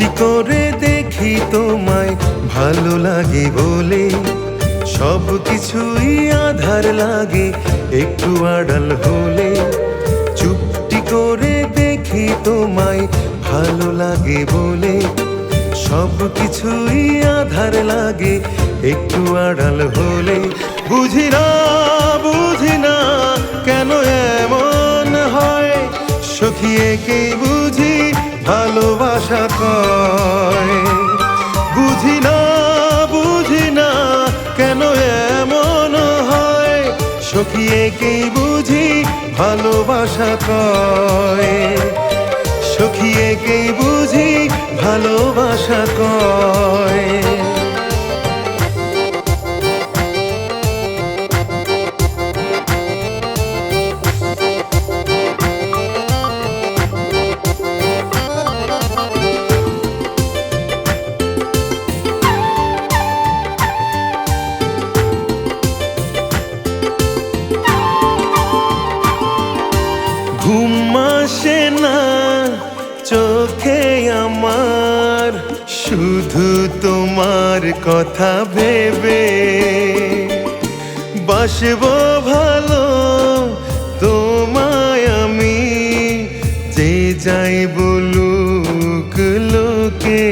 চুপটি করে দেখি তোমায়, ভালো লাগে বলে। সব কিছুই আধার লাগে একটু আড়াল হলে। চুপটি করে দেখি তোমায়, ভালো লাগে বলে। সব কিছুই আধার লাগে একটু আড়াল হলে। বুঝি না বুঝি না কেন এমন হয়? সখিয়ে কে বুঝি ভালোবাসা কয় কে বুঝি ভালোবাসা কয়। সখিয়ে একেই বুঝি ভালোবাসা কয়। ঘুম আসে না, চোখে আমার শুধু তোমার কথা ভেবে বাসব ভালো, তোমায় আমি যে যাই বলুক লোকে।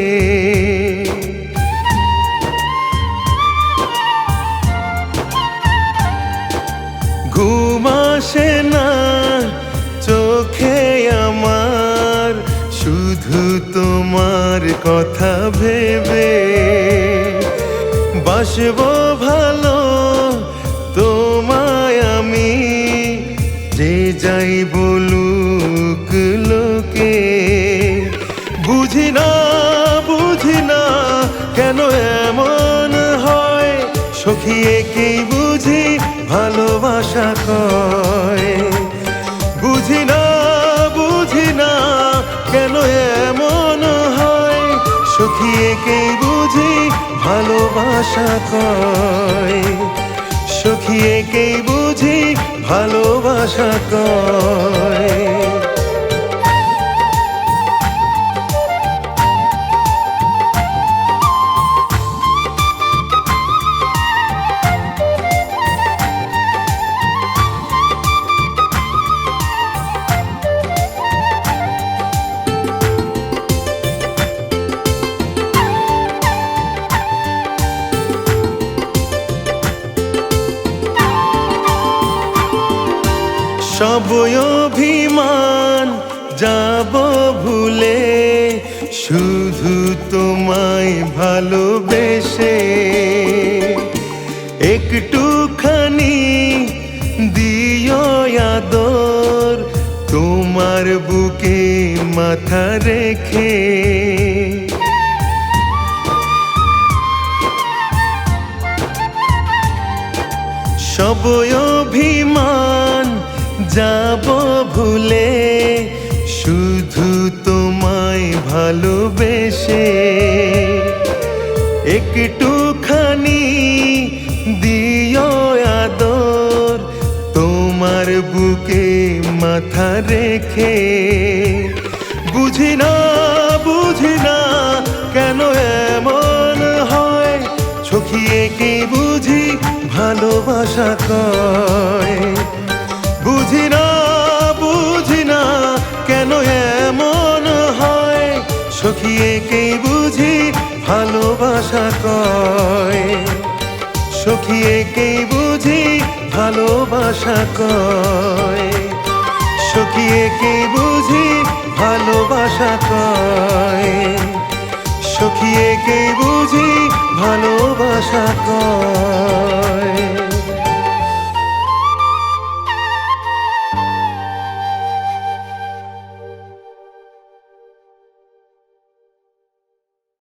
ঘুম আসে না শুধু তোমার কথা ভেবে বাসব ভালো। তোমায় আমি যে যাই বলুক লোকে, বুঝি না বুঝি না কেন এমন হয়? সখিয়ে কি বুঝি ভালোবাসা কয়। বুঝি না ভালোবাসা কয়। সখিয়েকেই বুঝি ভালোবাসা কয়। সব অভিমান যাব ভুলে, শুধু তোমায় ভালোবেসে। একটুখানি দিও আদর, তোমার বুকে মাথা রেখে। সব অভিমান যাব ভুলে শুধু তোমায় ভালোবেসে একটুখানি দিও আদর তোমার বুকে মাথা রেখে। বুঝি না বুঝি না কেন এমন হয়? চোখিয়ে কি বুঝি ভালোবাসা কয়। সখিয়ে কে বুঝি ভালোবাসা কয়। সখিয়ে কে বুঝি ভালোবাসা কয়। সখিয়ে কে বুঝি